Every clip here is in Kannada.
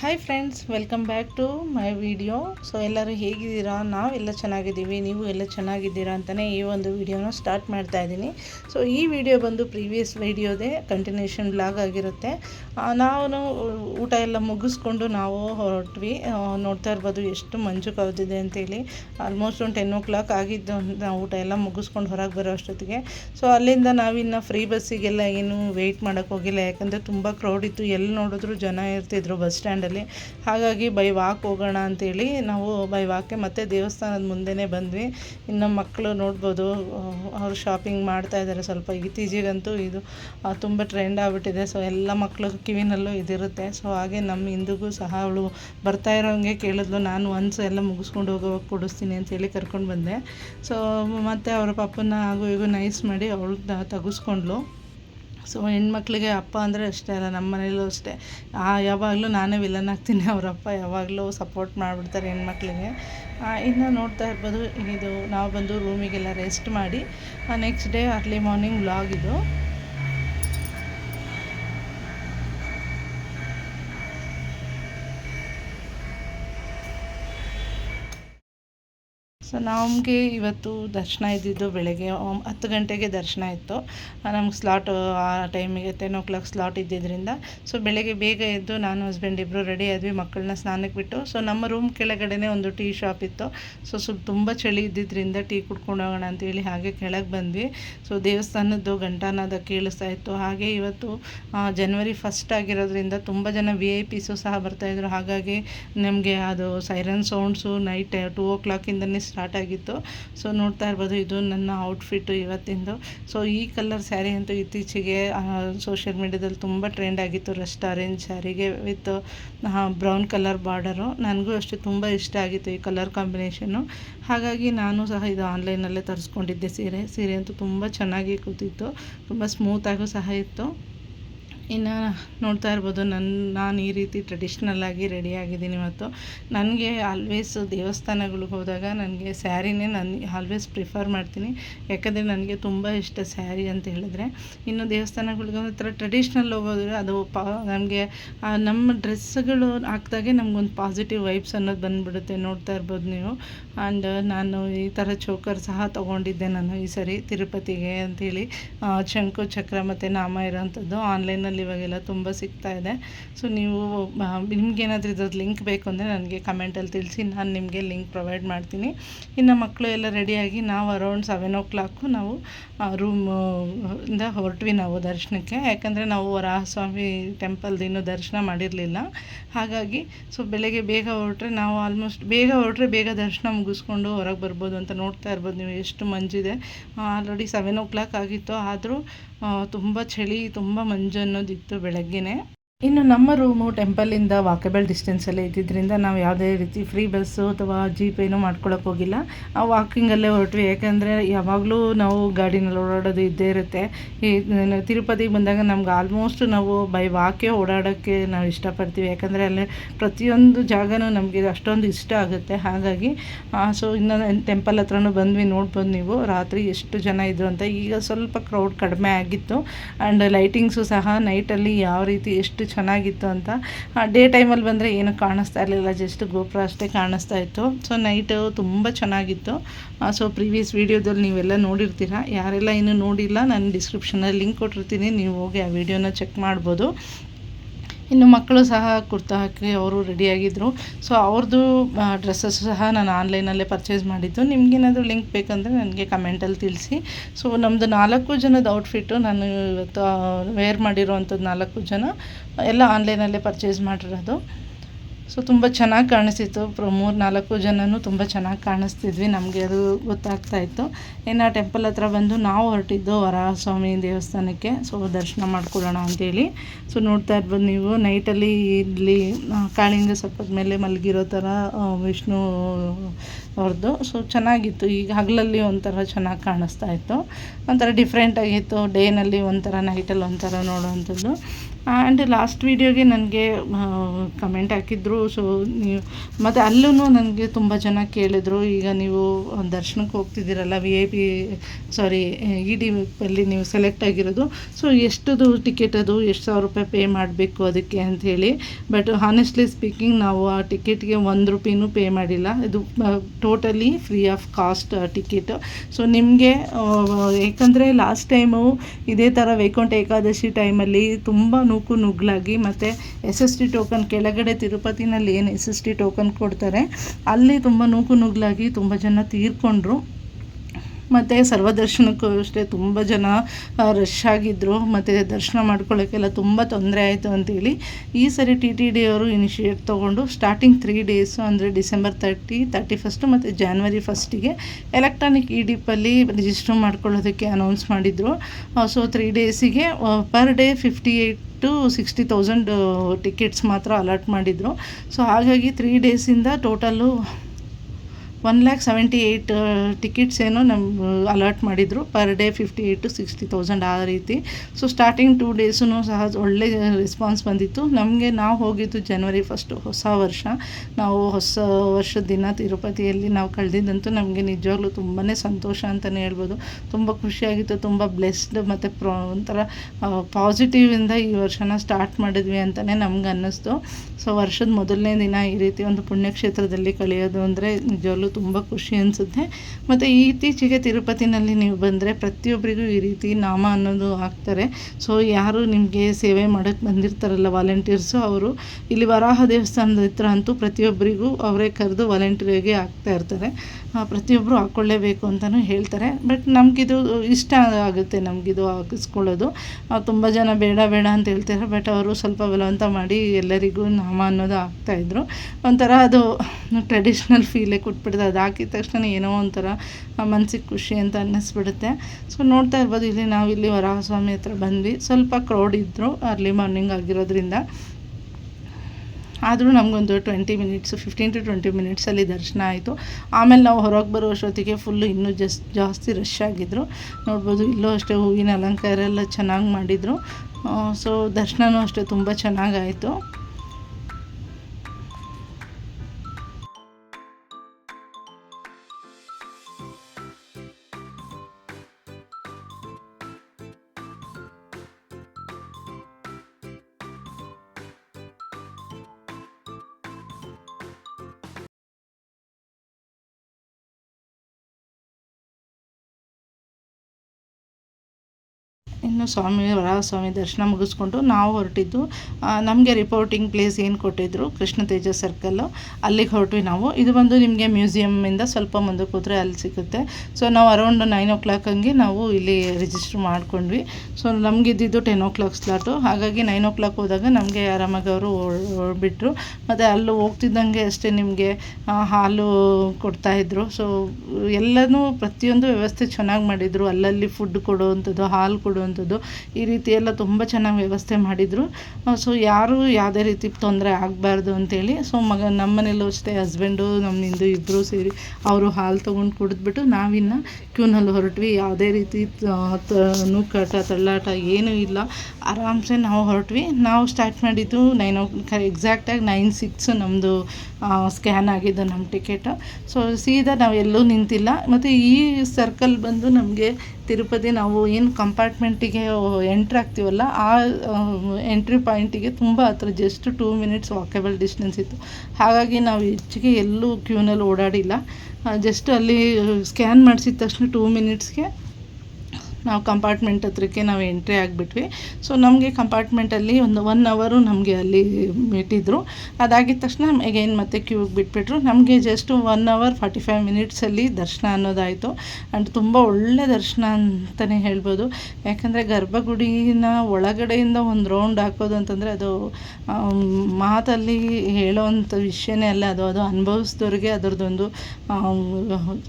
Hi friends welcome back to my video so ಎಲ್ಲರೂ ಹೇಗಿದ್ದೀರಾ? ನಾವೆಲ್ಲ ಚೆನ್ನಾಗಿದ್ದೀವಿ. ನೀವು ಎಲ್ಲ ಚೆನ್ನಾಗಿದ್ದೀರಾ ಅಂತಲೇ ಈ ಒಂದು ವಿಡಿಯೋನ ಸ್ಟಾರ್ಟ್ ಮಾಡ್ತಾ ಇದ್ದೀನಿ. ಸೊ ಈ ವಿಡಿಯೋ ಬಂದು ಪ್ರೀವಿಯಸ್ ವಿಡಿಯೋದೇ ಕಂಟಿನ್ಯೂಷನ್ ಬ್ಲಾಗ್ ಆಗಿರುತ್ತೆ. ನಾವು ಊಟ ಎಲ್ಲ ಮುಗಿಸ್ಕೊಂಡು ನಾವು ಹೊರಟ್ವಿ. ನೋಡ್ತಾ ಇರ್ಬೋದು ಎಷ್ಟು ಮಂಜು ಕವಿದಿದೆ ಅಂತೇಳಿ. ಆಲ್ಮೋಸ್ಟ್ ಒಂದು ಟೆನ್ ಓ ಕ್ಲಾಕ್ ಆಗಿದ್ದು ನಾವು ಊಟ ಎಲ್ಲ ಮುಗಿಸ್ಕೊಂಡು ಹೊರಗೆ ಬರೋ ಅಷ್ಟೊತ್ತಿಗೆ. ಸೊ ಅಲ್ಲಿಂದ ನಾವಿನ್ನು ಫ್ರೀ ಬಸ್ಸಿಗೆಲ್ಲ ಏನು ವೆಯ್ಟ್ ಮಾಡೋಕ್ಕೋಗಿಲ್ಲ ಯಾಕಂದರೆ ತುಂಬ ಕ್ರೌಡ್ ಇತ್ತು. ಎಲ್ಲಿ ನೋಡಿದ್ರು ಜನ ಇರ್ತಿದ್ರು. ಬಸ್ ಸ್ಟ್ಯಾಂಡಲ್ಲಿ ಹಾಗಾಗಿ ಬೈ ವಾಕ್ ಹೋಗೋಣ ಅಂತೇಳಿ ನಾವು ಬೈ ವಾಕೆ ಮತ್ತೆ ದೇವಸ್ಥಾನದ ಮುಂದೆನೇ ಬಂದ್ವಿ. ಇನ್ನು ಮಕ್ಕಳು ನೋಡ್ಬೋದು, ಅವ್ರು ಶಾಪಿಂಗ್ ಮಾಡ್ತಾ ಇದ್ದಾರೆ ಸ್ವಲ್ಪ. ಇತ್ತೀಚೆಗಂತೂ ಇದು ತುಂಬ ಟ್ರೆಂಡ್ ಆಗಿಬಿಟ್ಟಿದೆ. ಸೊ ಎಲ್ಲ ಮಕ್ಕಳು ಕಿವಿನಲ್ಲೂ ಇದಿರುತ್ತೆ. ಸೊ ಹಾಗೆ ನಮ್ಮ ಹಿಂದಿಗೂ ಸಹ ಅವಳು ಬರ್ತಾ ಇರೋಂಗೆ ಕೇಳಿದ್ಲು. ನಾನು ಒನ್ಸ್ ಎಲ್ಲ ಮುಗಿಸ್ಕೊಂಡು ಹೋಗೋವಾಗ ಕೊಡಿಸ್ತೀನಿ ಅಂತೇಳಿ ಕರ್ಕೊಂಡು ಬಂದೆ. ಸೊ ಮತ್ತು ಅವರ ಪಪ್ಪನ ಹಾಗೂ ಇಗೂ ನೈಸ್ ಮಾಡಿ ಅವಳು ತೆಗೆಸ್ಕೊಂಡ್ಲು ಸೊ ಹೆಣ್ಮಕ್ಳಿಗೆ ಅಪ್ಪ ಅಂದರೆ ಅಷ್ಟೇ ಅಲ್ಲ, ನಮ್ಮ ಮನೇಲೂ ಅಷ್ಟೇ. ಯಾವಾಗಲೂ ನಾನೇ ವಿಲನ್ ಆಗ್ತೀನಿ ಅವರಪ್ಪ ಯಾವಾಗಲೂ ಸಪೋರ್ಟ್ ಮಾಡಿಬಿಡ್ತಾರೆ ಹೆಣ್ಮಕ್ಳಿಗೆ. ಇನ್ನು ನೋಡ್ತಾ ಇರ್ಬೋದು, ಇದು ನಾವು ಬಂದು ರೂಮಿಗೆಲ್ಲ ರೆಸ್ಟ್ ಮಾಡಿ next day early morning vlog ಇದು. ನಮಗೆ ಇವತ್ತು ದರ್ಶನ ಇದ್ದಿದ್ದು ಬೆಳಗ್ಗೆ ಹತ್ತು ಗಂಟೆಗೆ ದರ್ಶನ ಇತ್ತು. ನಮ್ಗೆ ಸ್ಲಾಟ್ ಆ ಟೈಮಿಗೆ ಟೆನ್ ಓ ಕ್ಲಾಕ್ ಸ್ಲಾಟ್ ಇದ್ದಿದ್ದರಿಂದ ಸೊ ಬೆಳಗ್ಗೆ ಬೇಗ ಎದ್ದು ನಾನು ಹಸ್ಬೆಂಡ್ ಇಬ್ಬರು ರೆಡಿ ಆದ್ವಿ, ಮಕ್ಕಳನ್ನ ಸ್ನಾನಕ್ಕೆ ಬಿಟ್ಟು. ಸೊ ನಮ್ಮ ರೂಮ್ ಕೆಳಗಡೆನೇ ಒಂದು ಟೀ ಶಾಪ್ ಇತ್ತು. ಸೊ ಸ್ವಲ್ಪ ತುಂಬ ಚಳಿ ಇದ್ದಿದ್ದರಿಂದ ಟೀ ಕುಡ್ಕೊಂಡು ಹೋಗೋಣ ಅಂತೇಳಿ ಹಾಗೆ ಕೆಳಗೆ ಬಂದ್ವಿ. ಸೊ ದೇವಸ್ಥಾನದ್ದು ಗಂಟಾನಾದ ಕೇಳಿಸ್ತಾ ಇತ್ತು. ಹಾಗೆ ಇವತ್ತು ಜನವರಿ ಫಸ್ಟ್ ಆಗಿರೋದ್ರಿಂದ ತುಂಬ ಜನ ವಿ ಐ ಪಿಸು ಸಹ ಬರ್ತಾಯಿದ್ರು ಹಾಗಾಗಿ ನಮಗೆ ಅದು ಸೈರನ್ ಸೌಂಡ್ಸು ನೈಟ್ ಟೂ ಓ ಕ್ಲಾಕಿಂದನೇ ಸ್ಟಾರ್ಟ್ ಆಗಿತ್ತು. ಸೊ ನೋಡ್ತಾ ಇರ್ಬೋದು ಇದು ನನ್ನ ಔಟ್ಫಿಟ್ಟು ಇವತ್ತಿಂದು. ಸೊ ಈ ಕಲರ್ ಸ್ಯಾರಿ ಅಂತೂ ಇತ್ತೀಚೆಗೆ ಸೋಷಿಯಲ್ ಮೀಡ್ಯಾದಲ್ಲಿ ತುಂಬ ಟ್ರೆಂಡ್ ಆಗಿತ್ತು. ರಸ್ಟ್ ಆರೆಂಜ್ ಸ್ಯಾರಿಗೆ ವಿತ್ ಬ್ರೌನ್ ಕಲರ್ ಬಾರ್ಡರು ನನಗೂ ಅಷ್ಟೇ ತುಂಬ ಇಷ್ಟ ಆಗಿತ್ತು ಈ ಕಲರ್ ಕಾಂಬಿನೇಷನ್ನು ಹಾಗಾಗಿ ನಾನು ಸಹ ಇದು ಆನ್ಲೈನಲ್ಲೇ ತರಿಸ್ಕೊಂಡಿದ್ದೆ ಸೀರೆ. ಸೀರೆ ಅಂತೂ ತುಂಬ ಚೆನ್ನಾಗಿ ಕೂತಿತ್ತು. ತುಂಬ ಸ್ಮೂತಾಗೂ ಸಹ ಇತ್ತು. ಇನ್ನು ನೋಡ್ತಾ ಇರ್ಬೋದು ನನ್ನ ನಾನು ಈ ರೀತಿ ಟ್ರೆಡಿಷ್ನಲ್ಲಾಗಿ ರೆಡಿ ಆಗಿದ್ದೀನಿ ಇವತ್ತು ನನಗೆ ಆಲ್ವೇಸ್ ದೇವಸ್ಥಾನಗಳಿಗೆ ಹೋದಾಗ ನನಗೆ ಸ್ಯಾರಿನೇ ನಾನು ಆಲ್ವೇಸ್ ಪ್ರಿಫರ್ ಮಾಡ್ತೀನಿ. ಯಾಕಂದರೆ ನನಗೆ ತುಂಬ ಇಷ್ಟ ಸ್ಯಾರಿ ಅಂತ ಹೇಳಿದ್ರೆ. ಇನ್ನು ದೇವಸ್ಥಾನಗಳಿಗೆ ಒಂಥರ ಟ್ರೆಡಿಷ್ನಲ್ ಹೋಗೋದ್ರೆ ಅದು ಪಾ, ನಮಗೆ ನಮ್ಮ ಡ್ರೆಸ್ಗಳು ಹಾಕ್ದಾಗೆ ನಮಗೊಂದು ಪಾಸಿಟಿವ್ ವೈಬ್ಸ್ ಅನ್ನೋದು ಬಂದುಬಿಡುತ್ತೆ ನೋಡ್ತಾ ಇರ್ಬೋದು ನೀವು. ಆ್ಯಂಡ್ ನಾನು ಈ ಥರ ಚೋಕರ್ ಸಹ ತೊಗೊಂಡಿದ್ದೆ ನಾನು ಈ ಸರಿ ತಿರುಪತಿಗೆ ಅಂಥೇಳಿ. ಶಂಕು ಚಕ್ರ ಮತ್ತು ನಾಮ ಇರೋವಂಥದ್ದು ಆನ್ಲೈನಲ್ಲಿ ಇವಾಗೆಲ್ಲ ತುಂಬ ಸಿಗ್ತಾ ಇದೆ. ಸೊ ನೀವು ನಿಮ್ಗೇನಾದರೂ ಇದ್ರದ್ದು ಲಿಂಕ್ ಬೇಕು ಅಂದರೆ ನನಗೆ ಕಮೆಂಟಲ್ಲಿ ತಿಳಿಸಿ, ನಾನು ನಿಮಗೆ ಲಿಂಕ್ ಪ್ರೊವೈಡ್ ಮಾಡ್ತೀನಿ. ಇನ್ನು ಮಕ್ಕಳು ಎಲ್ಲ ರೆಡಿಯಾಗಿ ನಾವು ಅರೌಂಡ್ ಸೆವೆನ್ ಓ ಕ್ಲಾಕು ನಾವು ರೂಮ್ ಇಂದ ಹೊರಟ್ವಿ ನಾವು ದರ್ಶನಕ್ಕೆ. ಯಾಕಂದರೆ ನಾವು ವರಾಹಸ್ವಾಮಿ ಟೆಂಪಲ್ದು ಇನ್ನೂ ದರ್ಶನ ಮಾಡಿರಲಿಲ್ಲ. ಹಾಗಾಗಿ ಸೊ ಬೆಳಗ್ಗೆ ಬೇಗ ಹೊರಟ್ರೆ ನಾವು ಆಲ್ಮೋಸ್ಟ್ ಬೇಗ ಹೊರಟ್ರೆ ಬೇಗ ದರ್ಶನ ಮುಗಿಸ್ಕೊಂಡು ಹೊರಗೆ ಬರ್ಬೋದು ಅಂತ ನೋಡ್ತಾ ಇರ್ಬೋದು. ನೀವು ಎಷ್ಟು ಮಂಜಿದೆ. ಆಲ್ರೆಡಿ ಸೆವೆನ್ ಓ ಕ್ಲಾಕ್ ಆಗಿತ್ತು. ಆದರೂ ತುಂಬ ಚಳಿ ತುಂಬ ಮಂಜು ಅನ್ನೋದಿತ್ತು ಬೆಳಗ್ಗೆನೇ. ಇನ್ನು ನಮ್ಮ ರೂಮು ಟೆಂಪಲಿಂದ ವಾಕಬಲ್ ಡಿಸ್ಟೆನ್ಸಲ್ಲೇ ಇದ್ದಿದ್ದರಿಂದ ನಾವು ಯಾವುದೇ ರೀತಿ ಫ್ರೀ ಬಸ್ಸು ಅಥವಾ ಜೀಪ್ ಏನೂ ಮಾಡ್ಕೊಳಕ್ಕೆ ಹೋಗಿಲ್ಲ. ಆ ವಾಕಿಂಗಲ್ಲೇ ಹೊರಟ್ವಿ. ಯಾಕಂದರೆ ಯಾವಾಗಲೂ ನಾವು ಗಾಡಿನಲ್ಲಿ ಓಡಾಡೋದು ಇದ್ದೇ ಇರುತ್ತೆ. ಈ ತಿರುಪತಿಗೆ ಬಂದಾಗ ನಮ್ಗೆ ಆಲ್ಮೋಸ್ಟ್ ನಾವು ಬೈ ವಾಕೇ ಓಡಾಡೋಕ್ಕೆ ನಾವು ಇಷ್ಟಪಡ್ತೀವಿ. ಯಾಕಂದರೆ ಅಲ್ಲಿ ಪ್ರತಿಯೊಂದು ಜಾಗನೂ ನಮಗೆ ಅಷ್ಟೊಂದು ಇಷ್ಟ ಆಗುತ್ತೆ. ಹಾಗಾಗಿ ಸೊ ಇನ್ನು ಟೆಂಪಲ್ ಹತ್ರನೂ ಬಂದ್ವಿ. ನೋಡ್ಬೋದು ನೀವು. ರಾತ್ರಿ ಎಷ್ಟು ಜನ ಇದ್ರು ಅಂತ. ಈಗ ಸ್ವಲ್ಪ ಕ್ರೌಡ್ ಕಡಿಮೆ ಆಗಿತ್ತು. ಆ್ಯಂಡ್ ಲೈಟಿಂಗ್ಸು ಸಹ ನೈಟಲ್ಲಿ ಯಾವ ರೀತಿ ಎಷ್ಟು ಚೆನ್ನಾಗಿತ್ತು ಅಂತ. ಡೇ ಟೈಮಲ್ಲಿ ಬಂದರೆ ಏನು ಕಾಣಿಸ್ತಾ ಇರಲಿಲ್ಲ ಜಸ್ಟ್ ಗೋಪುರ ಅಷ್ಟೇ ಕಾಣಿಸ್ತಾ ಇತ್ತು. ಸೊ ನೈಟು ತುಂಬ ಚೆನ್ನಾಗಿತ್ತು. ಸೊ ಪ್ರೀವಿಯಸ್ ವೀಡಿಯೋದಲ್ಲಿ ನೀವೆಲ್ಲ ನೋಡಿರ್ತೀರ? ಯಾರೆಲ್ಲ ಇನ್ನೂ ನೋಡಿಲ್ಲ, ನಾನು ಡಿಸ್ಕ್ರಿಪ್ಷನಲ್ಲಿ ಲಿಂಕ್ ಕೊಟ್ಟಿರ್ತೀನಿ. ನೀವು ಹೋಗಿ ಆ ವಿಡಿಯೋನ ಚೆಕ್ ಮಾಡ್ಬೋದು. ಇನ್ನು ಮಕ್ಕಳು ಸಹ ಕುರ್ತಾ ಹಾಕಿ ಅವರು ರೆಡಿಯಾಗಿದ್ದರು ಸೊ ಅವ್ರದ್ದು ಡ್ರೆಸ್ಸಸ್ ಸಹ ನಾನು ಆನ್ಲೈನಲ್ಲೇ ಪರ್ಚೇಸ್ ಮಾಡಿದ್ದು. ನಿಮಗೇನಾದರೂ ಲಿಂಕ್ ಬೇಕಂದರೆ ನನಗೆ ಕಮೆಂಟಲ್ಲಿ ತಿಳಿಸಿ. ಸೊ ನಮ್ಮದು ನಾಲ್ಕು ಜನದ ಔಟ್ಫಿಟ್ಟು ನಾನು ಇವತ್ತು ವೇರ್ ಮಾಡಿರೋವಂಥದ್ದು ನಾಲ್ಕು ಜನ. ಎಲ್ಲ ಆನ್ಲೈನಲ್ಲೇ ಪರ್ಚೇಸ್ ಮಾಡಿರೋದು. ಸೊ ತುಂಬ ಚೆನ್ನಾಗಿ ಕಾಣಿಸ್ತಿತ್ತು. ಮೂರು, ನಾಲ್ಕು ಜನನೂ ತುಂಬ ಚೆನ್ನಾಗಿ ಕಾಣಿಸ್ತಿದ್ವಿ. ನಮಗೆ ಅದು ಗೊತ್ತಾಗ್ತಾ ಇತ್ತು. ಇನ್ನು ಟೆಂಪಲ್ ಹತ್ರ ಬಂದು ನಾವು ಹೊರಟಿದ್ದು ವರಹಸ್ವಾಮಿ ದೇವಸ್ಥಾನಕ್ಕೆ. ಸೊ ದರ್ಶನ ಮಾಡ್ಕೊಳ್ಳೋಣ ಅಂತೇಳಿ. ಸೊ ನೋಡ್ತಾ ಇರ್ಬೋದು ನೀವು. ನೈಟಲ್ಲಿ ಇಲ್ಲಿ ಕಾಳಿಂಗ ಸರ್ಪದ ಮೇಲೆ ಮಲಗಿರೋ ಥರ ವಿಷ್ಣು ಅವ್ರದ್ದು. ಸೊ ಚೆನ್ನಾಗಿತ್ತು. ಈಗ ಹಗಲಲ್ಲಿ ಒಂಥರ ಚೆನ್ನಾಗಿ ಕಾಣಿಸ್ತಾ ಇತ್ತು. ಒಂಥರ ಡಿಫ್ರೆಂಟಾಗಿತ್ತು ಡೇನಲ್ಲಿ ಒಂಥರ ನೈಟಲ್ಲಿ ಒಂಥರ ನೋಡೋವಂಥದ್ದು ಆ್ಯಂಡ್ ಲಾಸ್ಟ್ ವೀಡಿಯೋಗೆ ನನಗೆ ಕಮೆಂಟ್ ಹಾಕಿದ್ರು. ಸೊ ನೀವು, ಮತ್ತು ಅಲ್ಲೂ ನನಗೆ ತುಂಬ ಜನ ಕೇಳಿದ್ರು. ಈಗ ನೀವು ದರ್ಶನಕ್ಕೆ ಹೋಗ್ತಿದ್ದೀರಲ್ಲ V I P sorry E D ಅಲ್ಲಿ ನೀವು ಸೆಲೆಕ್ಟ್ ಆಗಿರೋದು. ಸೊ ಎಷ್ಟದು ಟಿಕೆಟ್ ಅದು, ಎಷ್ಟು ಸಾವಿರ ರೂಪಾಯಿ ಪೇ ಮಾಡಬೇಕು ಅದಕ್ಕೆ ಅಂಥೇಳಿ ಬಟ್ ಹಾನೆಸ್ಟ್ಲಿ ಸ್ಪೀಕಿಂಗ್ ನಾವು ಆ ಟಿಕೆಟ್ಗೆ ಒಂದು ರೂಪಾಯಿನೂ ಪೇ ಮಾಡಿಲ್ಲ. ಇದು totally free of cost ticket so ನಿಮಗೆ ಏಕೆಂದರೆ ಲಾಸ್ಟ್ ಟೈಮು ಇದೇ ಥರ ವೈಕುಂಠ ಏಕಾದಶಿ ಟೈಮಲ್ಲಿ ತುಂಬ ನೂಕು ನುಗ್ಲಾಗಿ ಮತ್ತು ಎಸ್ ಎಸ್ ಟಿ ಟೋಕನ್ ಕೆಳಗಡೆ ತಿರುಪತಿನಲ್ಲಿ ಏನು ಎಸ್ ಎಸ್ ಟಿ ಟೋಕನ್ ಕೊಡ್ತಾರೆ, ಅಲ್ಲಿ ತುಂಬ ನೂಕು ನುಗ್ಲಾಗಿ ತುಂಬ ಜನ ತೀರ್ಕೊಂಡ್ರು. ಮತ್ತು ಸರ್ವದರ್ಶನಕ್ಕೂ ಅಷ್ಟೇ ತುಂಬ ಜನ ರಶ್ ಆಗಿದ್ದರು ಮತ್ತು ದರ್ಶನ ಮಾಡ್ಕೊಳ್ಳೋಕ್ಕೆಲ್ಲ ತುಂಬ ತೊಂದರೆ ಆಯಿತು ಅಂತೇಳಿ ಈ ಸರಿ ಟಿ ಟಿ ಡಿ ಅವರು ಇನಿಷಿಯೇಟ್ ತೊಗೊಂಡು ಸ್ಟಾರ್ಟಿಂಗ್ ತ್ರೀ ಡೇಸು ಅಂದರೆ ಡಿಸೆಂಬರ್ ತರ್ಟಿ ತರ್ಟಿ ಫಸ್ಟು ಮತ್ತು ಜಾನ್ವರಿ ಫಸ್ಟಿಗೆ ಎಲೆಕ್ಟ್ರಾನಿಕ್ ಇ ಡಿಪಲ್ಲಿ ರಿಜಿಸ್ಟರ್ ಮಾಡ್ಕೊಳ್ಳೋದಕ್ಕೆ ಅನೌನ್ಸ್ ಮಾಡಿದರು. So three ಡೇಸಿಗೆ per day fifty eight to sixty thousand tickets ಮಾತ್ರ ಅಲಾಟ್ ಮಾಡಿದರು. ಸೊ ಹಾಗಾಗಿ three ಡೇಸಿಂದ total one lakh seventy eight tickets ಏನೋ ನಮ್ಮ ಅಲರ್ಟ್ ಮಾಡಿದರು. Per day fifty eight to sixty thousand ಆ ರೀತಿ. ಸೊ ಸ್ಟಾರ್ಟಿಂಗ್ ಟೂ ಡೇಸೂ ಸಹ ಒಳ್ಳೆ ರೆಸ್ಪಾನ್ಸ್ ಬಂದಿತ್ತು. ನಮಗೆ ನಾವು ಹೋಗಿದ್ದು ಜನವರಿ ಫಸ್ಟು ಹೊಸ ವರ್ಷ. ನಾವು ಹೊಸ ವರ್ಷದ ದಿನ ತಿರುಪತಿಯಲ್ಲಿ ನಾವು ಕಳೆದಿದ್ದಂತೂ ನಮಗೆ ನಿಜವಾಗ್ಲೂ ತುಂಬಾ ಸಂತೋಷ ಅಂತಲೇ ಹೇಳ್ಬೋದು. ತುಂಬ ಖುಷಿಯಾಗಿತ್ತು, ತುಂಬ ಬ್ಲೆಸ್ಡ್ ಮತ್ತು ಪ್ರಾ, ಒಂಥರ ಪಾಸಿಟಿವಿಂದ ಈ ವರ್ಷನ ಸ್ಟಾರ್ಟ್ ಮಾಡಿದ್ವಿ ಅಂತಲೇ ನಮ್ಗೆ ಅನ್ನಿಸ್ತು. ಸೊ ವರ್ಷದ ಮೊದಲನೇ ದಿನ ಈ ರೀತಿ ಒಂದು ಪುಣ್ಯಕ್ಷೇತ್ರದಲ್ಲಿ ಕಳೆಯೋದು ಅಂದರೆ ನಿಜವಾಗ್ಲೂ ತುಂಬ ಖುಷಿ ಅನಿಸುತ್ತೆ. ಮತ್ತು ಇತ್ತೀಚೆಗೆ ತಿರುಪತಿನಲ್ಲಿ ನೀವು ಬಂದರೆ ಪ್ರತಿಯೊಬ್ಬರಿಗೂ ಈ ರೀತಿ ನಾಮ ಅನ್ನೋದು ಹಾಕ್ತಾರೆ. ಸೊ ಯಾರು ನಿಮಗೆ ಸೇವೆ ಮಾಡೋಕ್ಕೆ ಬಂದಿರ್ತಾರಲ್ಲ ವಾಲಂಟಿಯರ್ಸು ಅವರು, ಇಲ್ಲಿ ವರಾಹ ದೇವಸ್ಥಾನದ ಹತ್ರ ಅಂತೂ ಪ್ರತಿಯೊಬ್ಬರಿಗೂ ಅವರೇ ಕರೆದು ವಾಲಂಟಿಯರ್ಗೆ ಹಾಕ್ತಾ ಇರ್ತಾರೆ. ಪ್ರತಿಯೊಬ್ಬರು ಹಾಕ್ಕೊಳ್ಳೇಬೇಕು ಅಂತಲೂ ಹೇಳ್ತಾರೆ. ಬಟ್ ನಮಗಿದು ಇಷ್ಟ ಆಗುತ್ತೆ ನಮಗಿದು ಹಾಕಿಸ್ಕೊಳ್ಳೋದು. ತುಂಬ ಜನ ಬೇಡ ಬೇಡ ಅಂತ ಹೇಳ್ತಾರೆ. ಬಟ್ ಅವರು ಸ್ವಲ್ಪ ಬಲವಂತ ಮಾಡಿ ಎಲ್ಲರಿಗೂ ನಾಮ ಅನ್ನೋದು ಹಾಕ್ತಾಯಿದ್ರು ಒಂಥರ ಅದು ಟ್ರೆಡಿಷ್ನಲ್ ಫೀಲೇ ಕೊಟ್ಬಿಡ್ತದೆ ಅದು ಹಾಕಿದ ತಕ್ಷಣ ಏನೋ ಒಂಥರ ಮನ್ಸಿಗೆ ಖುಷಿ ಅಂತ ಅನ್ನಿಸ್ಬಿಡುತ್ತೆ. ಸೊ ನೋಡ್ತಾ ಇರ್ಬೋದು, ಇಲ್ಲಿ ನಾವು ಇಲ್ಲಿ ವರಾಹಸ್ವಾಮಿ ಹತ್ರ ಬಂದ್ವಿ. ಸ್ವಲ್ಪ ಕ್ರೌಡ್ ಇದ್ದರು ಅರ್ಲಿ ಮಾರ್ನಿಂಗ್ ಆಗಿರೋದ್ರಿಂದ. ಆದರೂ ನಮಗೊಂದು twenty minutes fifteen to twenty ಮಿನಿಟ್ಸಲ್ಲಿ ದರ್ಶನ ಆಯಿತು. ಆಮೇಲೆ ನಾವು ಹೊರಗೆ ಬರೋ ಅಷ್ಟೊತ್ತಿಗೆ ಫುಲ್ಲು ಇನ್ನೂ ಜಸ್, ಜಾಸ್ತಿ ರಶ್ ಆಗಿದ್ದರು ನೋಡ್ಬೋದು, ಇಲ್ಲೂ ಅಷ್ಟೇ ಹೂವಿನ ಅಲಂಕಾರ ಎಲ್ಲ ಚೆನ್ನಾಗಿ ಮಾಡಿದರು. ಸೊ ದರ್ಶನವೂ ಅಷ್ಟೇ ತುಂಬ ಚೆನ್ನಾಗಾಯಿತು ಇನ್ನು ಸ್ವಾಮಿ ಸ್ವಾಮಿ ದರ್ಶನ ಮುಗಿಸ್ಕೊಂಡು ನಾವು ಹೊರಟಿದ್ದು ನಮಗೆ ರಿಪೋರ್ಟಿಂಗ್ ಪ್ಲೇಸ್ ಏನು ಕೊಟ್ಟಿದ್ರು, ಕೃಷ್ಣ ತೇಜ ಸರ್ಕಲ್ಲು ಅಲ್ಲಿಗೆ ಹೊರಟ್ವಿ ನಾವು. ಇದು ಬಂದು ನಿಮಗೆ ಮ್ಯೂಸಿಯಮ್ಮಿಂದ ಸ್ವಲ್ಪ ಮುಂದೆ ಕೂತ್ರೆ ಅಲ್ಲಿ ಸಿಗುತ್ತೆ. ಸೊ ನಾವು ಅರೌಂಡ್ ನೈನ್ ಓ ಕ್ಲಾಕ್ ಹಂಗೆ ನಾವು ಇಲ್ಲಿ ರಿಜಿಸ್ಟರ್ ಮಾಡ್ಕೊಂಡ್ವಿ. ಸೊ ನಮಗಿದ್ದಿದ್ದು ಟೆನ್ ಓ ಕ್ಲಾಕ್ ಸ್ಲಾಟು ಹಾಗಾಗಿ ನೈನ್ ಓ ಕ್ಲಾಕ್ ಹೋದಾಗ ನಮಗೆ ಆರಾಮಾಗಿ ಅವರು ಬಿಟ್ಟರು ಮತ್ತು ಅಲ್ಲಿ ಹೋಗ್ತಿದ್ದಂಗೆ ಅಷ್ಟೇ ನಿಮಗೆ ಹಾಲು ಕೊಡ್ತಾಯಿದ್ರು ಸೊ ಎಲ್ಲನೂ ಪ್ರತಿಯೊಂದು ವ್ಯವಸ್ಥೆ ಚೆನ್ನಾಗಿ ಮಾಡಿದರು. ಅಲ್ಲಲ್ಲಿ ಫುಡ್ ಕೊಡುವಂಥದ್ದು, ಹಾಲು ಕೊಡುವಂಥದ್ದು. ಈ ರೀತಿ ಎಲ್ಲ ತುಂಬ ಚೆನ್ನಾಗಿ ವ್ಯವಸ್ಥೆ ಮಾಡಿದರು. ಸೊ ಯಾರು ಯಾವುದೇ ರೀತಿ ತೊಂದರೆ ಆಗಬಾರ್ದು ಅಂತೇಳಿ ಸೊ ಮಗ ನಮ್ಮ ಮನೇಲೂ ಅಷ್ಟೇ ಹಸ್ಬೆಂಡು ನಮ್ಮಿಂದು ಇಬ್ಬರು ಸೇರಿ ಅವರು ಹಾಲು ತೊಗೊಂಡು ಕುಡಿದ್ಬಿಟ್ಟು ನಾವಿನ್ನು ಕ್ಯೂನಲ್ಲಿ ಹೊರಟ್ವಿ. ಯಾವುದೇ ರೀತಿ ನೂಕಾಟ, ತಳ್ಳಾಟ ಏನೂ ಇಲ್ಲ. ಆರಾಮ್ಸೆ ನಾವು ಹೊರಟ್ವಿ. ನಾವು ಸ್ಟಾರ್ಟ್ ಮಾಡಿದ್ದು ನೈನ್ ಓ ಎಕ್ಸಾಕ್ಟಾಗಿ ನೈನ್ ಸಿಕ್ಸ್ ನಮ್ಮದು ಸ್ಕ್ಯಾನ್ ಆಗಿದ್ದು ನಮ್ಮ ಟಿಕೆಟು ಸೊ ಸೀದಾ ನಾವು ಎಲ್ಲೂ ನಿಂತಿಲ್ಲ. ಮತ್ತು ಈ ಸರ್ಕಲ್ ಬಂದು ನಮಗೆ ತಿರುಪತಿ ನಾವು ಏನು ಕಂಪಾರ್ಟ್ಮೆಂಟಿಗೆ ಎಂಟ್ರ್ ಆಗ್ತೀವಲ್ಲ, ಆ ಎಂಟ್ರಿ ಪಾಯಿಂಟಿಗೆ ತುಂಬ ಹತ್ರ just two minutes walkable distance ಇತ್ತು. ಹಾಗಾಗಿ ನಾವು ಹೆಚ್ಚಿಗೆ ಎಲ್ಲೂ ಕ್ಯೂನಲ್ಲಿ ಓಡಾಡಿಲ್ಲ. ಜಸ್ಟ್ ಅಲ್ಲಿ ಸ್ಕ್ಯಾನ್ ಮಾಡಿಸಿದ ತಕ್ಷಣ ಟೂ ಮಿನಿಟ್ಸ್ಗೆ ನಾವು ಕಂಪಾರ್ಟ್ಮೆಂಟ್ ಹತ್ರಕ್ಕೆ ನಾವು ಎಂಟ್ರಿ ಆಗಿಬಿಟ್ವಿ. ಸೊ ನಮಗೆ ಕಂಪಾರ್ಟ್ಮೆಂಟಲ್ಲಿ ಒಂದು ಒನ್ ಅವರು ನಮಗೆ ಅಲ್ಲಿ ಬಿಟ್ಟಿದ್ದರು ಅದಾಗಿದ ತಕ್ಷಣ ಎಗೈನ್ ಮತ್ತೆ ಕ್ಯೂಗೆ ಬಿಟ್ಬಿಟ್ರು. ನಮಗೆ just one hour forty five ಮಿನಿಟ್ಸಲ್ಲಿ ದರ್ಶನ ಅನ್ನೋದಾಯಿತು. ಆ್ಯಂಡ್ ತುಂಬ ಒಳ್ಳೆ ದರ್ಶನ ಅಂತಲೇ ಹೇಳ್ಬೋದು. ಯಾಕಂದರೆ ಗರ್ಭಗುಡಿನ ಒಳಗಡೆಯಿಂದ ಒಂದು ರೌಂಡ್ ಹಾಕೋದು ಅಂತಂದರೆ ಅದು ಮಾತಲ್ಲಿ ಹೇಳೋವಂಥ ವಿಷಯನೇ ಅಲ್ಲ ಅದು. ಅದು ಅನುಭವಿಸಿದವ್ರಿಗೆ ಅದರದ್ದೊಂದು,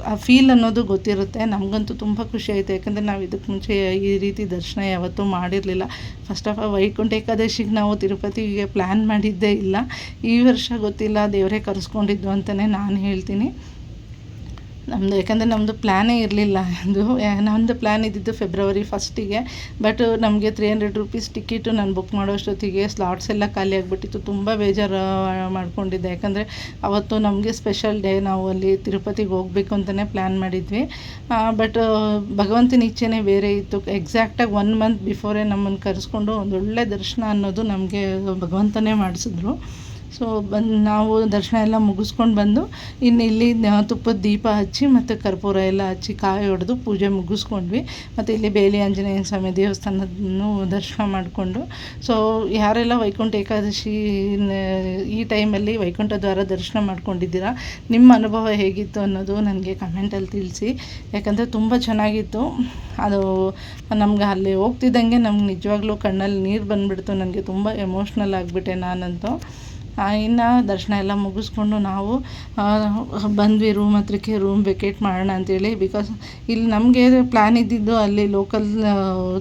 ಆ ಫೀಲ್ ಅನ್ನೋದು ಗೊತ್ತಿರುತ್ತೆ. ನಮಗಂತೂ ತುಂಬ ಖುಷಿ ಆಯಿತು. ಯಾಕಂದರೆ ನಾವು ಇದಕ್ಕೆ ಮುಂಚೆ ಈ ರೀತಿ ದರ್ಶನ ಯಾವತ್ತೂ ಮಾಡಿರಲಿಲ್ಲ. ಫಸ್ಟ್ ಆಫ್ ಆಲ್ ವೈಕುಂಠ ಏಕಾದಶಿಗೆ ನಾವು ತಿರುಪತಿಗೆ ಪ್ಲ್ಯಾನ್ ಮಾಡಿದ್ದೇ ಇಲ್ಲ. ಈ ವರ್ಷ ಗೊತ್ತಿಲ್ಲ, ದೇವರೇ ಕರೆಸ್ಕೊಂಡಿದ್ದು ಅಂತಲೇ ನಾನು ಹೇಳ್ತೀನಿ. ನಮ್ಮದು ಯಾಕಂದರೆ ನಮ್ಮದು ಪ್ಲ್ಯಾನೇ ಇರಲಿಲ್ಲ. ಅದು ನಮ್ಮದು ಪ್ಲ್ಯಾನ್ ಇದ್ದಿದ್ದು ಫೆಬ್ರವರಿ ಫಸ್ಟಿಗೆ ಬಟ್ ನಮಗೆ ತ್ರೀ ಹಂಡ್ರೆಡ್ ರುಪೀಸ್ ಟಿಕೆಟು ನಾನು ಬುಕ್ ಮಾಡೋ ಅಷ್ಟೊತ್ತಿಗೆ ಸ್ಲಾಟ್ಸ್ ಎಲ್ಲ ಖಾಲಿ ಆಗಿಬಿಟ್ಟಿತ್ತು. ತುಂಬ ಬೇಜಾರು ಮಾಡ್ಕೊಂಡಿದ್ದೆ. ಯಾಕಂದರೆ ಅವತ್ತು ನಮಗೆ ಸ್ಪೆಷಲ್ ಡೇ ನಾವು ಅಲ್ಲಿ ತಿರುಪತಿಗೆ ಹೋಗಬೇಕು ಅಂತಲೇ ಪ್ಲ್ಯಾನ್ ಮಾಡಿದ್ವಿ. ಬಟ್ ಭಗವಂತನ ಇಚ್ಛೆನೇ ಬೇರೆ ಇತ್ತು. ಎಕ್ಸಾಕ್ಟಾಗಿ ಒನ್ ಮಂತ್ ಬಿಫೋರೇ ನಮ್ಮನ್ನು ಕರೆಸ್ಕೊಂಡು ಒಂದೊಳ್ಳೆ ದರ್ಶನ ಅನ್ನೋದು ನಮಗೆ ಭಗವಂತನೇ ಮಾಡಿಸಿದ್ರು. ಸೊ ಬಂದು, ನಾವು ದರ್ಶನ ಎಲ್ಲ ಮುಗಿಸ್ಕೊಂಡು ಬಂದು ಇನ್ನು ಇಲ್ಲಿ ತುಪ್ಪದ ದೀಪ ಹಚ್ಚಿ ಮತ್ತು ಕರ್ಪೂರ ಎಲ್ಲ ಹಚ್ಚಿ ಕಾಯಿ ಹೊಡೆದು ಪೂಜೆ ಮುಗಿಸ್ಕೊಂಡ್ವಿ. ಮತ್ತು ಇಲ್ಲಿ ಬೇಲಿ ಆಂಜನೇಯ ಸ್ವಾಮಿ ದೇವಸ್ಥಾನದನ್ನು ದರ್ಶನ ಮಾಡಿಕೊಂಡು. ಸೊ ಯಾರೆಲ್ಲ ವೈಕುಂಠ ಏಕಾದಶಿ ಈ ಟೈಮಲ್ಲಿ ವೈಕುಂಠ ದ್ವಾರ ದರ್ಶನ ಮಾಡ್ಕೊಂಡಿದ್ದೀರಾ, ನಿಮ್ಮ ಅನುಭವ ಹೇಗಿತ್ತು ಅನ್ನೋದು ನನಗೆ ಕಮೆಂಟಲ್ಲಿ ತಿಳಿಸಿ. ಯಾಕಂದರೆ ತುಂಬ ಚೆನ್ನಾಗಿತ್ತು. ಅದು ನಮ್ಗೆ ಅಲ್ಲಿ ಹೋಗ್ತಿದ್ದಂಗೆ ನಮ್ಗೆ ನಿಜವಾಗ್ಲೂ ಕಣ್ಣಲ್ಲಿ ನೀರು ಬಂದುಬಿಡ್ತು. ನನಗೆ ತುಂಬ ಎಮೋಷ್ನಲ್ ಆಗಿಬಿಟ್ಟೆ ನಾನಂತೂ. ಇನ್ನು ದರ್ಶನ ಎಲ್ಲ ಮುಗಿಸ್ಕೊಂಡು ನಾವು ಬಂದ್ವಿ ರೂಮ್ ಹತ್ರಕ್ಕೆ ರೂಮ್ ವೆಕೇಟ್ ಮಾಡೋಣ ಅಂತೇಳಿ. ಬಿಕಾಸ್ ಇಲ್ಲಿ ನಮಗೆ ಪ್ಲ್ಯಾನ್ ಇದ್ದಿದ್ದು ಅಲ್ಲಿ ಲೋಕಲ್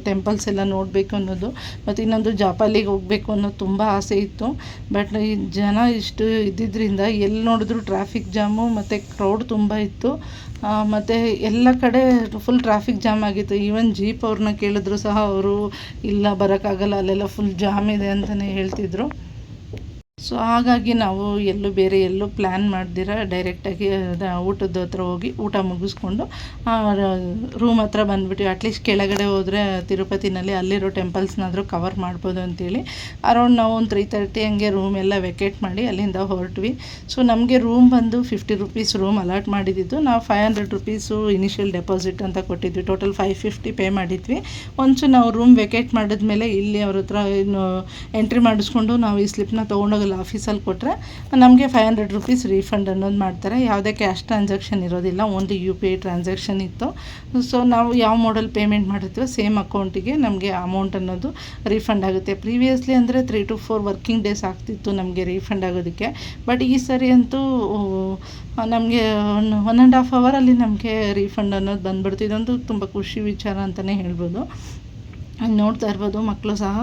ಟೆಂಪಲ್ಸ್ ಎಲ್ಲ ನೋಡಬೇಕು ಅನ್ನೋದು. ಮತ್ತು ಇನ್ನೊಂದು ಜಾಪಾಲಿಗೆ ಹೋಗಬೇಕು ಅನ್ನೋದು ತುಂಬ ಆಸೆ ಇತ್ತು. ಬಟ್ ಈ ಜನ ಇಷ್ಟು ಇದ್ದಿದ್ದರಿಂದ ಎಲ್ಲಿ ನೋಡಿದ್ರು ಟ್ರಾಫಿಕ್ ಜಾಮು ಮತ್ತು ಕ್ರೌಡ್ ತುಂಬ ಇತ್ತು. ಮತ್ತು ಎಲ್ಲ ಕಡೆ ಫುಲ್ ಟ್ರಾಫಿಕ್ ಜಾಮ್ ಆಗಿತ್ತು. ಈವನ್ ಜೀಪ್ ಅವ್ರನ್ನ ಕೇಳಿದ್ರು ಸಹ ಅವರು, ಇಲ್ಲ, ಬರೋಕ್ಕಾಗಲ್ಲ, ಅಲ್ಲೆಲ್ಲ ಫುಲ್ ಜಾಮ್ ಇದೆ ಅಂತಲೇ ಹೇಳ್ತಿದ್ರು. ಸೊ ಹಾಗಾಗಿ ನಾವು ಎಲ್ಲೂ ಬೇರೆ ಎಲ್ಲೂ ಪ್ಲ್ಯಾನ್ ಮಾಡ್ದಿರ ಡೈರೆಕ್ಟಾಗಿ ಊಟದ ಹತ್ರ ಹೋಗಿ ಊಟ ಮುಗಿಸ್ಕೊಂಡು ರೂಮ್ ಹತ್ರ ಬಂದುಬಿಟ್ಟು ಅಟ್ಲೀಸ್ಟ್ ಕೆಳಗಡೆ ಹೋದರೆ ತಿರುಪತಿನಲ್ಲಿ ಅಲ್ಲಿರೋ ಟೆಂಪಲ್ಸ್ನಾದರೂ ಕವರ್ ಮಾಡ್ಬೋದು ಅಂತೇಳಿ. ಅರೌಂಡ್ ನಾವು ಒಂದು ತ್ರೀ ತರ್ಟಿ ಹಂಗೆ ರೂಮ್ ಎಲ್ಲ ವೆಕೇಟ್ ಮಾಡಿ ಅಲ್ಲಿಂದ ಹೊರಟ್ವಿ. ಸೊ ನಮಗೆ ರೂಮ್ ಬಂದು ಫಿಫ್ಟಿ ರುಪೀಸ್ ರೂಮ್ ಅಲಾಟ್ ಮಾಡಿದ್ದು ನಾವು five hundred rupees initial deposit ಅಂತ ಕೊಟ್ಟಿದ್ವಿ. ಟೋಟಲ್ ಫೈವ್ ಫಿಫ್ಟಿ ಪೇ ಮಾಡಿದ್ವಿ. ಒಂಚೂರು ನಾವು ರೂಮ್ ವೆಕೇಟ್ ಮಾಡಿದ್ಮೇಲೆ ಇಲ್ಲಿ ಅವ್ರ ಹತ್ರ ಇನ್ನು ಎಂಟ್ರಿ ಮಾಡಿಸ್ಕೊಂಡು ನಾವು ಈ ಸ್ಲಿಪ್ನ ತೊಗೊಂಡೋಗಿ ಅಲ್ಲಿ ಆಫೀಸಲ್ಲಿ ಕೊಟ್ಟರೆ ನಮಗೆ ಫೈವ್ ಹಂಡ್ರೆಡ್ ರುಪೀಸ್ ರೀಫಂಡ್ ಅನ್ನೋದು ಮಾಡ್ತಾರೆ. ಯಾವುದೇ ಕ್ಯಾಶ್ ಟ್ರಾನ್ಸಾಕ್ಷನ್ ಇರೋದಿಲ್ಲ only U P I transaction ಇತ್ತು. ಸೊ ನಾವು ಯಾವ ಮಾಡಲ್ ಪೇಮೆಂಟ್ ಮಾಡಿರ್ತೀವೋ ಸೇಮ್ ಅಕೌಂಟಿಗೆ ನಮಗೆ ಅಮೌಂಟ್ ಅನ್ನೋದು ರೀಫಂಡ್ ಆಗುತ್ತೆ. ಪ್ರೀವಿಯಸ್ಲಿ ಅಂದರೆ three to four working days ಆಗ್ತಿತ್ತು ನಮಗೆ ರೀಫಂಡ್ ಆಗೋದಕ್ಕೆ. ಬಟ್ ಈ ಸರಿ ಅಂತೂ ನಮಗೆ ಒನ್ ಒನ್ ಆ್ಯಂಡ್ ಹಾಫ್ ಅವರಲ್ಲಿ ನಮಗೆ ರೀಫಂಡ್ ಅನ್ನೋದು ಬಂದ್ಬಿಡ್ತು. ಇದೊಂದು ತುಂಬ ಖುಷಿ ವಿಚಾರ ಅಂತಲೇ ಹೇಳ್ಬೋದು. ನೋಡ್ತಾ ಇರ್ಬೋದು ಮಕ್ಕಳು ಸಹ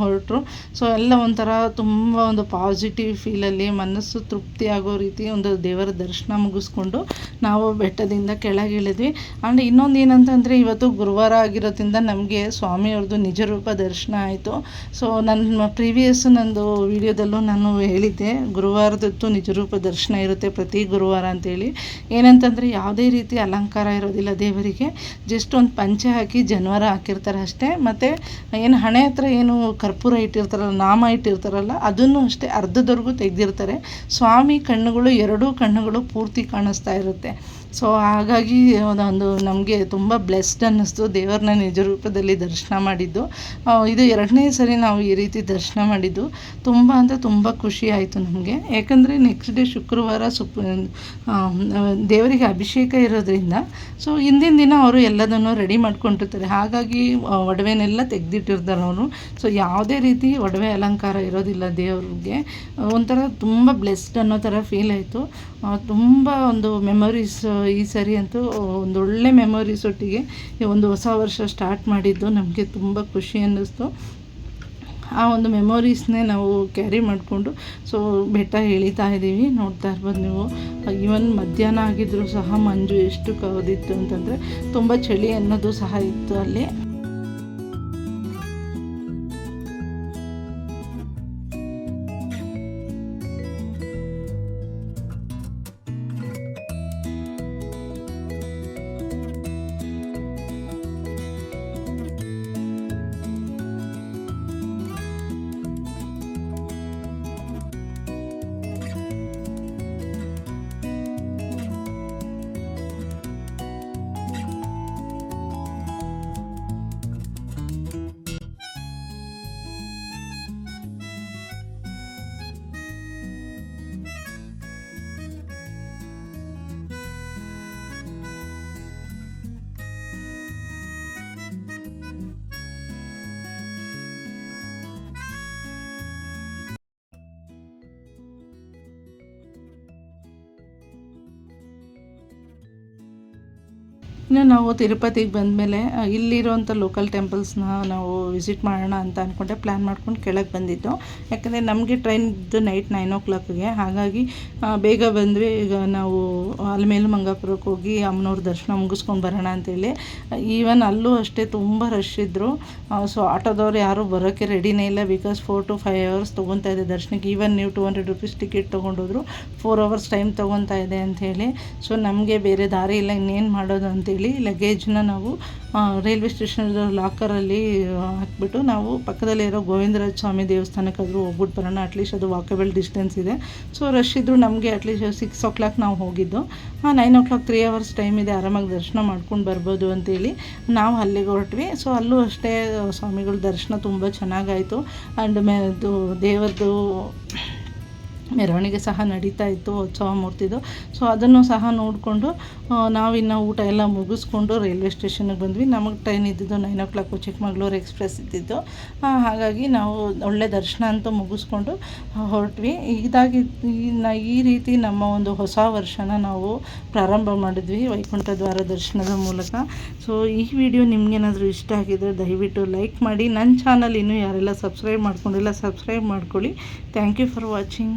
ಹೊರಟರು. ಸೊ ಎಲ್ಲ ಒಂಥರ ತುಂಬ ಒಂದು ಪಾಸಿಟಿವ್ ಫೀಲಲ್ಲಿ ಮನಸ್ಸು ತೃಪ್ತಿ ಆಗೋ ರೀತಿ ಒಂದು ದೇವರ ದರ್ಶನ ಮುಗಿಸ್ಕೊಂಡು ನಾವು ಬೆಟ್ಟದಿಂದ ಕೆಳಗೆ ಇಳಿದ್ವಿ. ಆ್ಯಂಡ್ ಇನ್ನೊಂದು ಏನಂತಂದರೆ, ಇವತ್ತು ಗುರುವಾರ ಆಗಿರೋದ್ರಿಂದ ನಮಗೆ ಸ್ವಾಮಿಯವ್ರದ್ದು ನಿಜ ರೂಪ ದರ್ಶನ ಆಯಿತು. ಸೊ ನನ್ನ ಪ್ರೀವಿಯಸ್ ನಂದು ವಿಡಿಯೋದಲ್ಲೂ ನಾನು ಹೇಳಿದ್ದೆ ಗುರುವಾರದತ್ತು ನಿಜರೂಪ ದರ್ಶನ ಇರುತ್ತೆ ಪ್ರತಿ ಗುರುವಾರ ಅಂತೇಳಿ. ಏನಂತಂದರೆ, ಯಾವುದೇ ರೀತಿ ಅಲಂಕಾರ ಇರೋದಿಲ್ಲ ದೇವರಿಗೆ. ಜಸ್ಟ್ ಒಂದು ಪಂಚೆ ಹಾಕಿ ಜನವಾರ ಹಾಕಿರ್ತಾರೆ ಅಷ್ಟೇ. ಮತ್ತು ಏನು ಹಣೆ ಹತ್ರ ಏನು ಕರ್ಪೂರ ಇಟ್ಟಿರ್ತಾರಲ್ಲ, ನಾಮ ಇಟ್ಟಿರ್ತಾರಲ್ಲ, ಅದನ್ನು ಅಷ್ಟೇ ಅರ್ಧದವರೆಗೂ ತೆಗೆದಿರ್ತಾರೆ. ಸ್ವಾಮಿ ಕಣ್ಣುಗಳು ಎರಡೂ ಕಣ್ಣುಗಳು ಪೂರ್ತಿ ಕಾಣಿಸ್ತಾ ಇರುತ್ತೆ. ಸೊ ಹಾಗಾಗಿ ಒಂದು ನಮಗೆ ತುಂಬ ಬ್ಲೆಸ್ಡ್ ಅನ್ನಿಸ್ತು. ದೇವರನ್ನ ನಿಜ ರೂಪದಲ್ಲಿ ದರ್ಶನ ಮಾಡಿದ್ದು. ಇದು ಎರಡನೇ ಸರಿ ನಾವು ಈ ರೀತಿ ದರ್ಶನ ಮಾಡಿದ್ದು. ತುಂಬ ಅಂದರೆ ತುಂಬ ಖುಷಿ ಆಯಿತು ನಮಗೆ. ಯಾಕಂದರೆ ನೆಕ್ಸ್ಟ್ ಡೇ ಶುಕ್ರವಾರ ಸುಪ್ ದೇವರಿಗೆ ಅಭಿಷೇಕ ಇರೋದ್ರಿಂದ ಸೊ ಹಿಂದಿನ ದಿನ ಅವರು ಎಲ್ಲದನ್ನು ರೆಡಿ ಮಾಡ್ಕೊಂಡಿರ್ತಾರೆ. ಹಾಗಾಗಿ ಒಡವೆನೆಲ್ಲ ತೆಗೆದಿಟ್ಟಿರ್ತಾರೆ ಅವರು. ಸೊ ಯಾವುದೇ ರೀತಿ ಒಡವೆ ಅಲಂಕಾರ ಇರೋದಿಲ್ಲ ದೇವ್ರಿಗೆ. ಒಂಥರ ತುಂಬ ಬ್ಲೆಸ್ಡ್ ಅನ್ನೋ ಥರ ಫೀಲ್ ಆಯಿತು. ತುಂಬ ಒಂದು ಮೆಮೊರೀಸ್ ಈ ಸರಿ ಅಂತೂ ಒಂದು ಒಳ್ಳೆ ಮೆಮೊರೀಸ್ ಒಟ್ಟಿಗೆ ಒಂದು ಹೊಸ ವರ್ಷ ಸ್ಟಾರ್ಟ್ ಮಾಡಿದ್ದು ನಮಗೆ ತುಂಬ ಖುಷಿ ಅನ್ನಿಸ್ತು. ಆ ಒಂದು ಮೆಮೊರೀಸ್ನೇ ನಾವು ಕ್ಯಾರಿ ಮಾಡಿಕೊಂಡು ಸೊ ಬೆಟ್ಟ ಇಳಿತಾ ಇದ್ದೀವಿ. ನೋಡ್ತಾ ಇರ್ಬೋದು ನೀವು. ಈವನ್ ಮಧ್ಯಾಹ್ನ ಆಗಿದ್ದರೂ ಸಹ ಮಂಜು ಎಷ್ಟು ಕವದಿತ್ತು ಅಂತಂದರೆ ತುಂಬ ಚಳಿ ಅನ್ನೋದು ಸಹ ಇತ್ತು ಅಲ್ಲಿ. ಇನ್ನು ನಾವು ತಿರುಪತಿಗೆ ಬಂದಮೇಲೆ ಇಲ್ಲಿರೋಂಥ ಲೋಕಲ್ ಟೆಂಪಲ್ಸ್ನ ನಾವು ವಿಸಿಟ್ ಮಾಡೋಣ ಅಂತ ಅಂದ್ಕೊಂಡೆ ಪ್ಲ್ಯಾನ್ ಮಾಡ್ಕೊಂಡು ಕೆಳಗೆ ಬಂದಿದ್ದು. ಯಾಕಂದರೆ ನಮಗೆ ಟ್ರೈನ್ದು ನೈಟ್ ನೈನ್ ಓ ಕ್ಲಾಕ್ಗೆ ಹಾಗಾಗಿ ಬೇಗ ಬಂದ್ವಿ ಈಗ ನಾವು ಅಲ್ಮೇಲು ಮಂಗಾಪುರಕ್ಕೆ ಹೋಗಿ ಅಮ್ಮನವ್ರ ದರ್ಶನ ಮುಗಿಸ್ಕೊಂಡು ಬರೋಣ ಅಂತೇಳಿ. ಈವನ್ ಅಲ್ಲೂ ಅಷ್ಟೇ ತುಂಬ ರಶ್ ಇದ್ದರು ಸೊ ಆಟೋದವ್ರು ಯಾರೂ ಬರೋಕ್ಕೆ ರೆಡಿನೇ ಇಲ್ಲ because four to five hours ತೊಗೊತಾ ಇದೆ ದರ್ಶನಕ್ಕೆ. ಈವನ್ ನೀವು ಟು ಹಂಡ್ರೆಡ್ ರುಪೀಸ್ ಟಿಕೆಟ್ ತೊಗೊಂಡೋದ್ರು ಫೋರ್ ಅವರ್ಸ್ ಟೈಮ್ ತೊಗೊತಾ ಇದೆ ಅಂಥೇಳಿ ಸೊ ನಮಗೆ ಬೇರೆ ದಾರಿ ಇಲ್ಲ, ಇನ್ನೇನು ಮಾಡೋದು ಅಂತೇಳಿ ಲಗೇಜ್ನ ನಾವು ರೈಲ್ವೆ ಸ್ಟೇಷನ್ ಲಾಕರಲ್ಲಿ ಹಾಕ್ಬಿಟ್ಟು ನಾವು ಪಕ್ಕದಲ್ಲಿರೋ ಗೋವಿಂದರಾಜ ಸ್ವಾಮಿ ದೇವಸ್ಥಾನಕ್ಕಾದರೂ ಹೋಗ್ಬಿಟ್ಟು ಬರೋಣ. ಅಟ್ಲೀಸ್ಟ್ ಅದು ವಾಕೇಬಲ್ ಡಿಸ್ಟೆನ್ಸ್ ಇದೆ. ಸೊ ರಶ್ ಇದ್ದರೂ ನಮಗೆ ಅಟ್ಲೀಸ್ಟ್ ಸಿಕ್ಸ್ ಓ ಕ್ಲಾಕ್ ನಾವು ಹೋಗಿದ್ದು. Nine o'clock three hours time ಇದೆ, ಆರಾಮಾಗಿ ದರ್ಶನ ಮಾಡ್ಕೊಂಡು ಬರ್ಬೋದು ಅಂತೇಳಿ ನಾವು ಅಲ್ಲಿಗೆ ಹೊರಟ್ವಿ. ಸೊ ಅಲ್ಲೂ ಅಷ್ಟೇ, ಸ್ವಾಮಿಗಳ ದರ್ಶನ ತುಂಬ ಚೆನ್ನಾಗಾಯಿತು. ಆ್ಯಂಡ್ ಮೇ ದೇವರದು ಮೆರವಣಿಗೆ ಸಹ ನಡೀತಾ ಇತ್ತು, ಉತ್ಸವ ಮೂರ್ತಿದು ಸೊ ಅದನ್ನು ಸಹ ನೋಡಿಕೊಂಡು ನಾವಿನ್ನು ಊಟ ಎಲ್ಲ ಮುಗಿಸ್ಕೊಂಡು ರೈಲ್ವೆ ಸ್ಟೇಷನ್ಗೆ ಬಂದ್ವಿ. ನಮಗೆ ಟ್ರೈನ್ ಇದ್ದಿದ್ದು nine o'clock Chikkamagaluru express ಇದ್ದಿದ್ದು. ಹಾಗಾಗಿ ನಾವು ಒಳ್ಳೆ ದರ್ಶನ ಅಂತೂ ಮುಗಿಸ್ಕೊಂಡು ಹೊರಟ್ವಿ. ಇದಾಗಿ ಈ ರೀತಿ ನಮ್ಮ ಒಂದು ಹೊಸ ವರ್ಷನ ನಾವು ಪ್ರಾರಂಭ ಮಾಡಿದ್ವಿ ವೈಕುಂಠ ದ್ವಾರ ದರ್ಶನದ ಮೂಲಕ. ಸೊ ಈ ವಿಡಿಯೋ ನಿಮಗೇನಾದರೂ ಇಷ್ಟ ಆಗಿದ್ರೆ ದಯವಿಟ್ಟು ಲೈಕ್ ಮಾಡಿ. ನನ್ನ ಚಾನಲ್ ಇನ್ನೂ ಯಾರೆಲ್ಲ ಸಬ್ಸ್ಕ್ರೈಬ್ ಮಾಡ್ಕೊಂಡಿಲ್ಲ ಸಬ್ಸ್ಕ್ರೈಬ್ ಮಾಡ್ಕೊಳ್ಳಿ. Thank you for watching